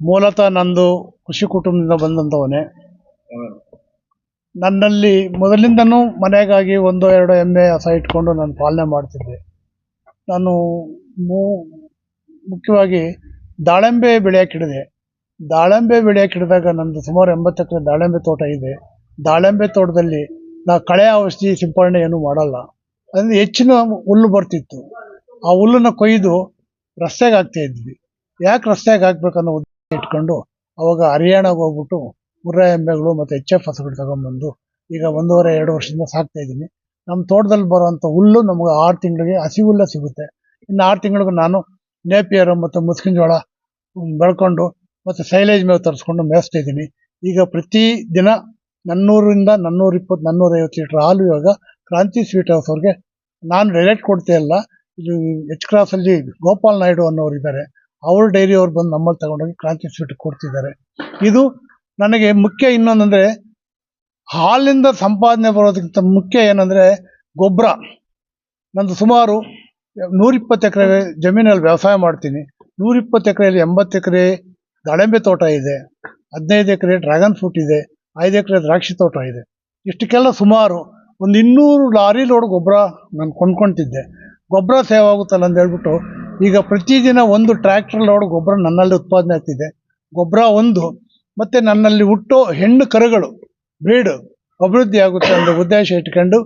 ಮೂಲತಃ ನಂದು ಕೃಷಿ ಕುಟುಂಬದಿಂದ ಬಂದಂಥವನೇ. ನನ್ನಲ್ಲಿ ಮೊದಲಿಂದನೂ ಮನೆಗಾಗಿ ಒಂದು ಎರಡು ಎಮ್ಮೆ ಹಸ ಇಟ್ಕೊಂಡು ನಾನು ಪಾಲನೆ ಮಾಡ್ತಿದ್ದೆ. ನಾನು ಮೂ, ಮುಖ್ಯವಾಗಿ ದಾಳಿಂಬೆ ಬೆಳೆಯಕ್ಕೆ ಹಿಡಿದೆ ದಾಳಿಂಬೆ ಹಿಡಿದಾಗ ನಂದು ಸುಮಾರು ಎಂಬತ್ತು ಎಕರೆ ದಾಳಿಂಬೆ ತೋಟ ಇದೆ. ದಾಳಿಂಬೆ ತೋಟದಲ್ಲಿ ನಾ ಕಳೆ ಔಷಧಿ ಸಿಂಪಡಣೆ ಏನು ಮಾಡಲ್ಲ. ಅದರಿಂದ ಹೆಚ್ಚಿನ ಹುಲ್ಲು ಬರ್ತಿತ್ತು. ಆ ಹುಲ್ಲನ್ನು ಕೊಯ್ದು ರಸ್ತೆಗೆ ಹಾಕ್ತಾ ಇದ್ವಿ. ಯಾಕೆ ರಸ್ತೆಗೆ ಹಾಕ್ಬೇಕನ್ನೋ ಇಟ್ಕೊಂಡು ಅವಾಗ ಹರಿಯಾಣಗೆ ಹೋಗ್ಬಿಟ್ಟು ಮುರ್ರಾ ಎಮ್ಮೆಗಳು ಮತ್ತು ಎಚ್ ಎಫ್ ಹಸುಗಳು ತಗೊಂಬಂದು ಈಗ ಒಂದೂವರೆ, ಎರಡು ವರ್ಷದಿಂದ ಸಾಕ್ತಾ ಇದ್ದೀನಿ. ನಮ್ಮ ತೋಟದಲ್ಲಿ ಬರುವಂಥ ಹುಲ್ಲು ನಮಗೆ ಆರು ತಿಂಗಳಿಗೆ ಹಸಿ ಹುಲ್ಲ ಸಿಗುತ್ತೆ. ಇನ್ನು ಆರು ತಿಂಗಳಿಗೂ ನಾನು ನೇಪಿಯರು ಮತ್ತು ಮುಸ್ಕಿನ ಜೋಳ ಬೆಳ್ಕೊಂಡು ಮತ್ತು ಸೈಲೇಜ್ ಮೇವು ತರಿಸ್ಕೊಂಡು ಮೇಯಿಸ್ತಾ ಇದ್ದೀನಿ ಈಗ ಪ್ರತಿ ದಿನ ನನ್ನೂರಿಂದ ನನ್ನೂರ ಇಪ್ಪತ್ತು, ನನ್ನೂರೈವತ್ತು ಲೀಟ್ರ್ ಹಾಲು ಇವಾಗ ಕ್ರಾಂತಿ ಸ್ವೀಟ್ ಹೌಸ್ ಅವ್ರಿಗೆ ನಾನು ಡೈರೆಕ್ಟ್ ಕೊಡ್ತಾ ಇಲ್ಲ. ಇದು ಎಚ್ ಕ್ರಾಸಲ್ಲಿ ಗೋಪಾಲ್ ನಾಯ್ಡು ಅನ್ನೋರು ಇದ್ದಾರೆ ಅವ್ರ ಡೈರಿ ಅವ್ರು ಬಂದು ನಮ್ಮಲ್ಲಿ ತಗೊಂಡೋಗಿ ಕ್ರಾಂತಿ ಸ್ವೀಟ್ ಕೊಡ್ತಿದ್ದಾರೆ. ಇದು ನನಗೆ ಮುಖ್ಯ ಇನ್ನೊಂದಂದರೆ ಹಾಲಿಂದ ಸಂಪಾದನೆ ಬರೋದಕ್ಕಿಂತ ಮುಖ್ಯ ಏನಂದರೆ ಗೊಬ್ಬರ. ನಂದು ಸುಮಾರು ನೂರಿಪ್ಪತ್ತು ಎಕರೆ ಜಮೀನಲ್ಲಿ ವ್ಯವಸಾಯ ಮಾಡ್ತೀನಿ. ನೂರಿಪ್ಪತ್ತು ಎಕರೆಯಲ್ಲಿ ಎಂಬತ್ತು ಎಕರೆ ದಾಳಿಂಬೆ ತೋಟ ಇದೆ. ಹದಿನೈದು ಎಕರೆ ಡ್ರ್ಯಾಗನ್ ಫ್ರೂಟ್ ಇದೆ. ಐದು ಎಕರೆ ದ್ರಾಕ್ಷಿ ತೋಟ ಇದೆ. ಇಷ್ಟಕ್ಕೆಲ್ಲ ಸುಮಾರು ಒಂದು ಇನ್ನೂರು ಲಾರಿ ಲೋಡ್ ಗೊಬ್ಬರ ನಾನು ಕೊಂಡ್ಕೊಳ್ತಿದ್ದೆ ಗೊಬ್ಬರ ಸೇವ್ ಆಗುತ್ತಲ್ಲ ಅಂತ ಹೇಳ್ಬಿಟ್ಟು ಈಗ ಪ್ರತಿದಿನ ಒಂದು ಟ್ರ್ಯಾಕ್ಟರ್ ಲೋಡ್ ಗೊಬ್ಬರ ನನ್ನಲ್ಲಿ ಉತ್ಪಾದನೆ ಆಗ್ತಿದೆ. ಗೊಬ್ಬರ ಒಂದು, ಮತ್ತು ನನ್ನಲ್ಲಿ ಹುಟ್ಟೋ ಹೆಣ್ಣು ಕರುಗಳು ಬ್ರೀಡ್ ಅಭಿವೃದ್ಧಿ ಆಗುತ್ತೆ ಅನ್ನೋ ಉದ್ದೇಶ ಇಟ್ಕೊಂಡು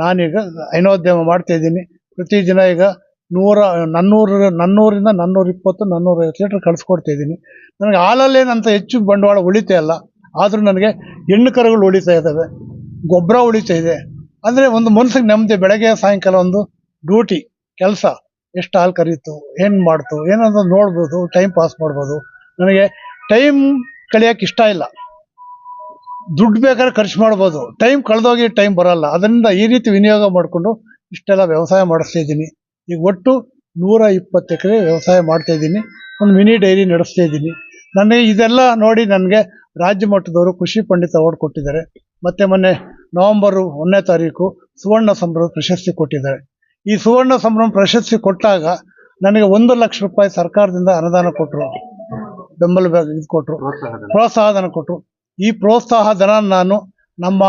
ನಾನೀಗ ಹೈನೋದ್ಯಮ ಮಾಡ್ತಾ ಇದ್ದೀನಿ. ಪ್ರತಿದಿನ ಈಗ ನೂರ, ನನ್ನೂರು, ನನ್ನೂರಿಂದ ನನ್ನೂರ ಇಪ್ಪತ್ತು ನನ್ನೂರೈವತ್ತು ಲೀಟ್ರ್ ಕಳಿಸ್ಕೊಡ್ತಾ ಇದ್ದೀನಿ. ನನಗೆ ಹಾಲಲ್ಲೇನಂತ ಹೆಚ್ಚು ಬಂಡವಾಳ ಉಳಿತಾ ಇಲ್ಲ. ಆದರೂ ನನಗೆ ಹೆಣ್ಣು ಕರುಗಳು ಉಳಿತಾ ಇದ್ದಾವೆ. ಗೊಬ್ಬರ ಉಳಿತಾ ಇದೆ. ಅಂದರೆ ಒಂದು ಮನಸ್ಸಿಗೆ ನೆಮ್ಮದಿ, ಬೆಳಗ್ಗೆ, ಸಾಯಂಕಾಲ ಒಂದು ಡ್ಯೂಟಿ ಕೆಲಸ. ಎಷ್ಟು ಹಾಲು ಕರೀತು, ಏನು ಮಾಡ್ತು ಏನಂತ ನೋಡ್ಬೋದು ಟೈಮ್ ಪಾಸ್ ಮಾಡ್ಬೋದು. ನನಗೆ ಟೈಮ್ ಕಳಿಯೋಕೆ ಇಷ್ಟ ಇಲ್ಲ. ದುಡ್ಡು ಬೇಕಾದ್ರೆ ಖರ್ಚು ಮಾಡ್ಬೋದು. ಟೈಮ್ ಕಳೆದೋಗಿ ಟೈಮ್ ಬರಲ್ಲ. ಅದರಿಂದ ಈ ರೀತಿ ವಿನಿಯೋಗ ಮಾಡಿಕೊಂಡು ಇಷ್ಟೆಲ್ಲ ವ್ಯವಸಾಯ ಮಾಡಿಸ್ತಾ ಇದ್ದೀನಿ. ಈಗ ಒಟ್ಟು ನೂರ ಇಪ್ಪತ್ತು ಎಕರೆ ವ್ಯವಸಾಯ ಮಾಡ್ತಾ ಇದ್ದೀನಿ. ಒಂದು ಮಿನಿ ಡೈರಿ ನಡೆಸ್ತಾ ಇದ್ದೀನಿ. ನನಗೆ ಇದೆಲ್ಲ ನೋಡಿ ನನಗೆ ರಾಜ್ಯ ಮಟ್ಟದವರು ಕೃಷಿ ಪಂಡಿತ ಅವಾರ್ಡ್ ಕೊಟ್ಟಿದ್ದಾರೆ. ಮತ್ತು ಮೊನ್ನೆ ನವೆಂಬರು ಒಂದನೇ ತಾರೀಕು ಸುವರ್ಣ ಸಂಭ್ರಮ ಪ್ರಶಸ್ತಿ ಕೊಟ್ಟಿದ್ದಾರೆ. ಈ ಸುವರ್ಣ ಸಂಭ್ರಮ ಪ್ರಶಸ್ತಿ ಕೊಟ್ಟಾಗ ನನಗೆ ಒಂದು ಲಕ್ಷ ರೂಪಾಯಿ ಸರ್ಕಾರದಿಂದ ಅನುದಾನ ಕೊಟ್ಟರು ಬೆಂಬಲ ಇದು ಕೊಟ್ಟರು ಪ್ರೋತ್ಸಾಹಧನ. ಕೊಟ್ಟರು ಈ ಪ್ರೋತ್ಸಾಹ ಧನ ನಾನು ನಮ್ಮ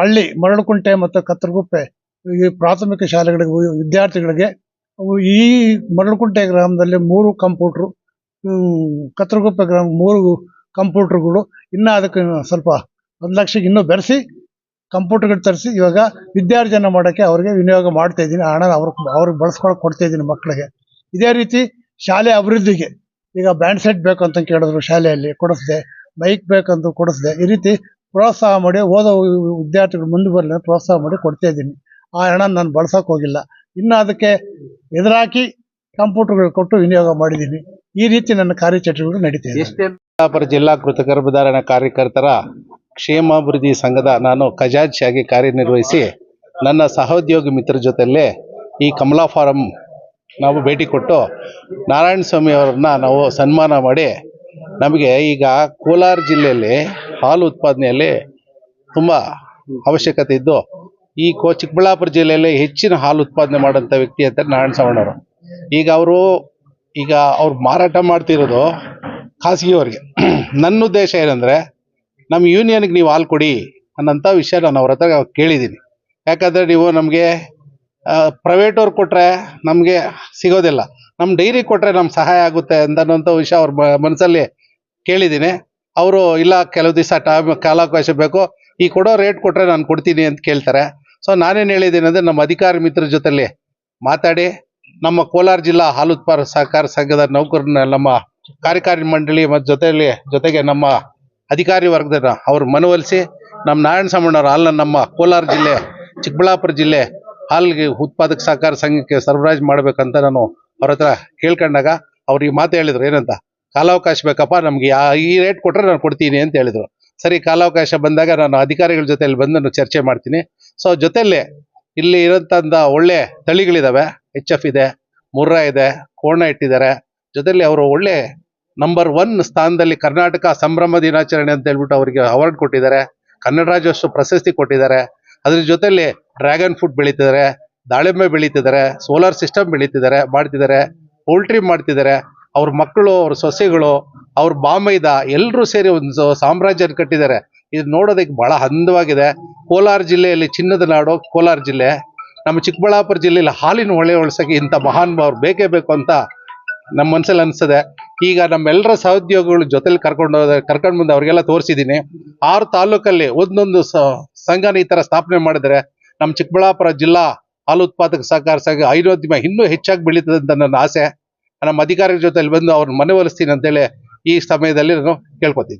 ಹಳ್ಳಿ ಮರಳುಕುಂಟೆ ಮತ್ತು ಕತ್ತರಗುಪ್ಪೆ ಈ ಪ್ರಾಥಮಿಕ ಶಾಲೆಗಳಿಗೆ ವಿದ್ಯಾರ್ಥಿಗಳಿಗೆ ಈ ಮರಳುಕುಂಟೆ ಗ್ರಾಮದಲ್ಲಿ ಮೂರು ಕಂಪ್ಯೂಟ್ರು ಕತ್ತರಗುಪ್ಪೆ ಗ್ರಾಮ ಮೂರು ಕಂಪ್ಯೂಟ್ರುಗಳು. ಇನ್ನೂ ಅದಕ್ಕೆ ಸ್ವಲ್ಪ ಒಂದು ಲಕ್ಷಕ್ಕೆ ಇನ್ನೂ ಬೆರೆಸಿ ಕಂಪ್ಯೂಟರ್ಗಳು ತರಿಸಿ ಇವಾಗ ವಿದ್ಯಾರ್ಜನೆ ಮಾಡೋಕ್ಕೆ ಅವ್ರಿಗೆ ವಿನಿಯೋಗ ಮಾಡ್ತಾ ಇದ್ದೀನಿ. ಹಣ ಅವ್ರಿಗೆ ಅವ್ರಿಗೆ ಬಳಸ್ಕೊಳಕ್ಕೆ ಕೊಡ್ತಾ ಇದ್ದೀನಿ ಮಕ್ಕಳಿಗೆ ಇದೇ ರೀತಿ ಶಾಲೆ ಅಭಿವೃದ್ಧಿಗೆ ಈಗ ಬ್ಯಾಂಡ್ ಸೆಟ್ ಬೇಕು ಅಂತ ಕೇಳಿದ್ರು ಶಾಲೆಯಲ್ಲಿ ಕೊಡಿಸ್ದೆ ಬೈಕ್ ಬೇಕಂತ ಕೊಡಿಸ್ದೆ. ಈ ರೀತಿ ಪ್ರೋತ್ಸಾಹ ಮಾಡಿ ಓದೋ ವಿದ್ಯಾರ್ಥಿಗಳು ಮುಂದೆ ಬರಲಿ ಪ್ರೋತ್ಸಾಹ ಮಾಡಿ ಕೊಡ್ತಾ ಇದ್ದೀನಿ. ಆ ಹಣ ನಾನು ಬಳಸೋಕೆ ಹೋಗಿಲ್ಲ. ಇನ್ನು ಅದಕ್ಕೆ ಎದುರಾಕಿ ಕಂಪ್ಯೂಟರ್ಗಳು ಕೊಟ್ಟು ವಿನಿಯೋಗ ಮಾಡಿದ್ದೀನಿ ಈ ರೀತಿ ನನ್ನ ಕಾರ್ಯಚಟುವಟಿಕೆಗಳು ನಡೀತಾ ಇದೆ. ಜಿಲ್ಲಾ ಕೃತಕ ಗರ್ಭಧಾರಣ ಕಾರ್ಯಕರ್ತರ ಕ್ಷೇಮಾಭಿವೃದ್ಧಿ ಸಂಘದ ನಾನು ಖಜಾಂಚಿಯಾಗಿ ಕಾರ್ಯನಿರ್ವಹಿಸಿ ನನ್ನ ಸಹೋದ್ಯೋಗಿ ಮಿತ್ರ ಜೊತೆಯಲ್ಲೇ ಈ ಕಮಲಾ ಫಾರಂ ನಾವು ಭೇಟಿ ಕೊಟ್ಟು ನಾರಾಯಣ ಸ್ವಾಮಿ ಅವರನ್ನ ನಾವು ಸನ್ಮಾನ ಮಾಡಿ ನಮಗೆ ಈಗ ಕೋಲಾರ ಜಿಲ್ಲೆಯಲ್ಲಿ ಹಾಲು ಉತ್ಪಾದನೆಯಲ್ಲಿ ತುಂಬ ಅವಶ್ಯಕತೆ ಇದ್ದು ಈ ಕೋ ಚಿಕ್ಕಬಳ್ಳಾಪುರ ಜಿಲ್ಲೆಯಲ್ಲಿ ಹೆಚ್ಚಿನ ಹಾಲು ಉತ್ಪಾದನೆ ಮಾಡುವಂಥ ವ್ಯಕ್ತಿ ಅಂತ ನಾರಾಯಣ ಸ್ವಾಮಿಯವರು ಈಗ ಅವರು ಈಗ ಅವ್ರು ಮಾರಾಟ ಮಾಡ್ತಿರೋದು ಖಾಸಗಿಯವರಿಗೆ. ನನ್ನ ಉದ್ದೇಶ ಏನಂದರೆ ನಮ್ಮ ಯೂನಿಯನ್ಗೆ ನೀವು ಹಾಲು ಕೊಡಿ ಅನ್ನೋಂಥ ವಿಷಯ ನಾನು ಅವ್ರ ಹತ್ರ ಕೇಳಿದ್ದೀನಿ ಯಾಕಂದರೆ ನೀವು ನಮಗೆ ಪ್ರೈವೇಟ್ ಅವ್ರು ಕೊಟ್ಟರೆ ನಮಗೆ ಸಿಗೋದಿಲ್ಲ. ನಮ್ಮ ಡೈರಿ ಕೊಟ್ಟರೆ ನಮ್ಗೆ ಸಹಾಯ ಆಗುತ್ತೆ ಅಂತನ್ನೋಂಥ ವಿಷಯ ಅವ್ರ ಮನಸ್ಸಲ್ಲಿ ಕೇಳಿದ್ದೀನಿ ಅವರು, ಇಲ್ಲ, ಕೆಲವು ದಿವಸ ಟೈಮ್ ಕಾಲಾವಕಾಶ ಬೇಕು. ಈ ಕೊಡೋ ರೇಟ್ ಕೊಟ್ಟರೆ ನಾನು ಕೊಡ್ತೀನಿ ಅಂತ ಕೇಳ್ತಾರೆ. ಸೊ ನಾನೇನು ಹೇಳಿದ್ದೀನಿ ಅಂದರೆ ನಮ್ಮ ಅಧಿಕಾರಿ ಮಿತ್ರ ಜೊತೆಲಿ ಮಾತಾಡಿ, ನಮ್ಮ ಕೋಲಾರ ಜಿಲ್ಲಾ ಹಾಲು ಉತ್ಪಾದಕ ಸಹಕಾರ ಸಂಘದ ನೌಕರನ್ನ ನಮ್ಮ ಕಾರ್ಯಕಾರಿ ಮಂಡಳಿ ಮತ್ತು ಜೊತೆಯಲ್ಲಿ ಜೊತೆಗೆ ನಮ್ಮ ಅಧಿಕಾರಿ ವರ್ಗದ ಅವ್ರು ಮನವೊಲಿಸಿ ನಮ್ಮ ನಾರಾಯಣ ಸಾಮಣ್ಣವ್ರ ಹಾಲನ್ನ ನಮ್ಮ ಕೋಲಾರ ಜಿಲ್ಲೆ, ಚಿಕ್ಕಬಳ್ಳಾಪುರ ಜಿಲ್ಲೆ ಹಾಲಿಗೆ ಉತ್ಪಾದಕ ಸಹಕಾರ ಸಂಘಕ್ಕೆ ಸರಬರಾಜು ಮಾಡ್ಬೇಕಂತ ನಾನು ಅವ್ರ ಹತ್ರ ಕೇಳ್ಕೊಂಡಾಗ ಅವ್ರು ಈ ಮಾತು ಹೇಳಿದ್ರು. ಏನಂತ? ಕಾಲಾವಕಾಶ ಬೇಕಪ್ಪ, ನಮ್ಗೆ ಈ ರೇಟ್ ಕೊಟ್ಟರೆ ನಾನು ಕೊಡ್ತೀನಿ ಅಂತ ಹೇಳಿದ್ರು. ಸರಿ, ಕಾಲಾವಕಾಶ ಬಂದಾಗ ನಾನು ಅಧಿಕಾರಿಗಳ ಜೊತೆಯಲ್ಲಿ ಬಂದು ಚರ್ಚೆ ಮಾಡ್ತೀನಿ. ಸೊ ಜೊತೆಯಲ್ಲೇ ಇಲ್ಲಿ ಇರೋಂಥ ಒಳ್ಳೆ ತಳಿಗಳಿದಾವೆ. ಎಚ್ ಎಫ್ ಇದೆ, ಮುರ್ರಾ ಇದೆ ಕೋಣ ಇಟ್ಟಿದ್ದಾರೆ. ಜೊತೆಯಲ್ಲಿ ಅವರು ಒಳ್ಳೆ ನಂಬರ್ ಒನ್ ಸ್ಥಾನದಲ್ಲಿ ಕರ್ನಾಟಕ ಸಂಭ್ರಮ ದಿನಾಚರಣೆ ಅಂತ ಹೇಳ್ಬಿಟ್ಟು ಅವರಿಗೆ ಅವಾರ್ಡ್ ಕೊಟ್ಟಿದ್ದಾರೆ. ಕನ್ನಡ ರಾಜ್ಯೋತ್ಸವ ಪ್ರಶಸ್ತಿ ಕೊಟ್ಟಿದ್ದಾರೆ. ಅದ್ರ ಜೊತೆಯಲ್ಲಿ ಡ್ರ್ಯಾಗನ್ ಫುಡ್ ಬೆಳೀತಿದ್ದಾರೆ. ದಾಳಿಂಬೆ ಬೆಳೀತಿದ್ದಾರೆ. ಸೋಲಾರ್ ಸಿಸ್ಟಮ್ ಬೆಳೀತಿದ್ದಾರೆ, ಮಾಡ್ತಿದ್ದಾರೆ. ಪೋಲ್ಟ್ರಿ ಮಾಡ್ತಿದ್ದಾರೆ. ಅವ್ರ ಮಕ್ಕಳು, ಅವ್ರ ಸೊಸೆಗಳು, ಅವ್ರ ಬಾಮೈದ ಎಲ್ಲರೂ ಸೇರಿ ಒಂದು ಸಾಮ್ರಾಜ್ಯ ಕಟ್ಟಿದ್ದಾರೆ. ಇದು ನೋಡೋದಕ್ಕೆ ಬಹಳ ಅಂದವಾಗಿದೆ ಕೋಲಾರ ಜಿಲ್ಲೆಯಲ್ಲಿ ಚಿನ್ನದ ನಾಡು, ಕೋಲಾರ ಜಿಲ್ಲೆ. ನಮ್ಮ ಚಿಕ್ಕಬಳ್ಳಾಪುರ ಜಿಲ್ಲೆಯಲ್ಲಿ ಹಾಲಿನ ಹೊಳೆ ಹೊಳ್ಸೋಕೆ ಇಂಥ ಮಹಾನ್ ಅವ್ರು ಬೇಕೇ ಬೇಕು ಅಂತ ನಮ್ಮ ಮನಸ್ಸಲ್ಲಿ ಅನಿಸ್ತದೆ ಈಗ ನಮ್ಮೆಲ್ಲರ ಸಹೋದ್ಯೋಗಿಗಳು ಜೊತೆಲಿ ಕರ್ಕೊಂಡು ಕರ್ಕೊಂಡು ಬಂದು ಅವ್ರಿಗೆಲ್ಲ ತೋರಿಸಿದ್ದೀನಿ ಆರು ತಾಲೂಕಲ್ಲಿ ಒಂದೊಂದು ಸಂಘನ ಈ ಥರ ಸ್ಥಾಪನೆ ಮಾಡಿದ್ರೆ ನಮ್ಮ ಚಿಕ್ಕಬಳ್ಳಾಪುರ ಜಿಲ್ಲಾ ಹಾಲು ಉತ್ಪಾದಕ ಸಹಕಾರ ಸಂಘ ಐರೋದ್ಯಮ ಇನ್ನೂ ಹೆಚ್ಚಾಗಿ ಬೆಳೀತದೆ ಅಂತ ನನ್ನ ಆಸೆ. ನಮ್ಮ ಅಧಿಕಾರಿಗಳ ಜೊತೆಲಿ ಬಂದು ಅವ್ರನ್ನ ಮನವೊಲಿಸ್ತೀನಿ ಅಂತೇಳಿ ಈ ಸಮಯದಲ್ಲಿ ನಾನು ಕೇಳ್ಕೊತೀನಿ.